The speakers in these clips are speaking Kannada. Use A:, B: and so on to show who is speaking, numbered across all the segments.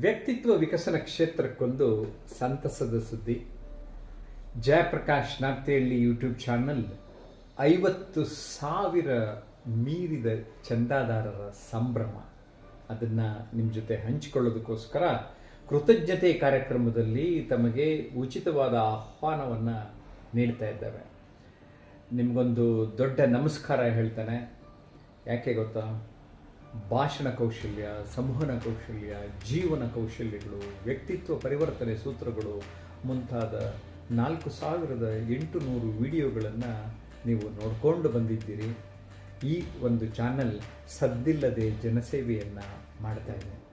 A: ವ್ಯಕ್ತಿತ್ವ ವಿಕಸನ ಕ್ಷೇತ್ರಕ್ಕೊಂದು ಸಂತಸದ ಸುದ್ದಿ. ಜಯಪ್ರಕಾಶ್ ನಾಗ್ತಿಹಳ್ಳಿ ಯೂಟ್ಯೂಬ್ ಚಾನಲ್ ಐವತ್ತು ಸಾವಿರ ಮೀರಿದ ಚಂದಾದಾರರ ಸಂಭ್ರಮ. ಅದನ್ನು ನಿಮ್ಮ ಜೊತೆ ಹಂಚಿಕೊಳ್ಳೋದಕ್ಕೋಸ್ಕರ ಕೃತಜ್ಞತೆ ಕಾರ್ಯಕ್ರಮದಲ್ಲಿ ತಮಗೆ ಉಚಿತವಾದ ಆಹ್ವಾನವನ್ನು ನೀಡ್ತಾ ಇದ್ದೇವೆ. ನಿಮಗೊಂದು ದೊಡ್ಡ ನಮಸ್ಕಾರ ಹೇಳ್ತಾನೆ. ಯಾಕೆ ಗೊತ್ತಾ? ಭಾಷಣ ಕೌಶಲ್ಯ, ಸಂವಹನ ಕೌಶಲ್ಯ, ಜೀವನ ಕೌಶಲ್ಯಗಳು, ವ್ಯಕ್ತಿತ್ವ ಪರಿವರ್ತನೆ ಸೂತ್ರಗಳು ಮುಂತಾದ ನಾಲ್ಕು ಸಾವಿರದ ಎಂಟು ನೂರು ವಿಡಿಯೋಗಳನ್ನು ನೀವು ನೋಡಿಕೊಂಡು ಬಂದಿದ್ದೀರಿ. ಈ ಒಂದು ಚಾನಲ್ ಸದ್ದಿಲ್ಲದೆ ಜನಸೇವೆಯನ್ನು ಮಾಡ್ತಾ ಇದೆ.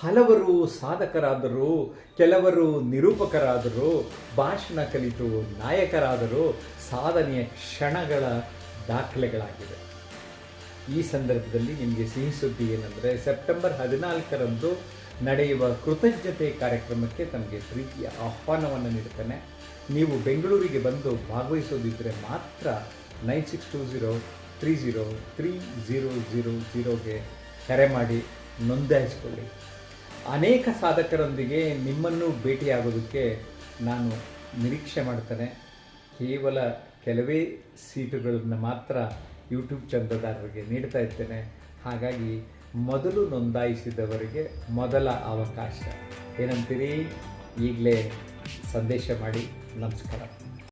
A: ಹಲವರು ಸಾಧಕರಾದರು, ಕೆಲವರು ನಿರೂಪಕರಾದರು, ಭಾಷಣ ಕಲಿತು ನಾಯಕರಾದರು ಸಾಧನೆಯ ಕ್ಷಣಗಳ ದಾಖಲೆಗಳಾಗಿವೆ. ಈ ಸಂದರ್ಭದಲ್ಲಿ ನಿಮಗೆ ಸಿಹಿ ಸುದ್ದಿ ಏನಂದರೆ, ಸೆಪ್ಟೆಂಬರ್ ಹದಿನಾಲ್ಕರಂದು ನಡೆಯುವ ಕೃತಜ್ಞತೆ ಕಾರ್ಯಕ್ರಮಕ್ಕೆ ತಮಗೆ ಪ್ರೀತಿಯ ಆಹ್ವಾನವನ್ನು ನೀಡುತ್ತೇನೆ ನೀವು ಬೆಂಗಳೂರಿಗೆ ಬಂದು ಭಾಗವಹಿಸೋದಿದ್ದರೆ ಮಾತ್ರ nine six two zero three zero three zero zero ಝೀರೋಗೆ ಕರೆ ಮಾಡಿ ನೋಂದಾಯಿಸಿಕೊಳ್ಳಿ ಅನೇಕ ಸಾಧಕರೊಂದಿಗೆ ನಿಮ್ಮನ್ನು ಭೇಟಿಯಾಗೋದಕ್ಕೆ ನಾನು ನಿರೀಕ್ಷೆ ಮಾಡ್ತೇನೆ. ಕೇವಲ ಕೆಲವೇ ಸೀಟುಗಳನ್ನು ಮಾತ್ರ ಯೂಟ್ಯೂಬ್ ಚಂದದಾರರಿಗೆ ನೀಡ್ತಾ ಇರ್ತೇನೆ ಹಾಗಾಗಿ ಮೊದಲು ನೋಂದಾಯಿಸಿದವರಿಗೆ ಮೊದಲ ಅವಕಾಶ. ಏನಂತೀರಿ? ಈಗಲೇ ಸಂದೇಶ ಮಾಡಿ ನಮಸ್ಕಾರ.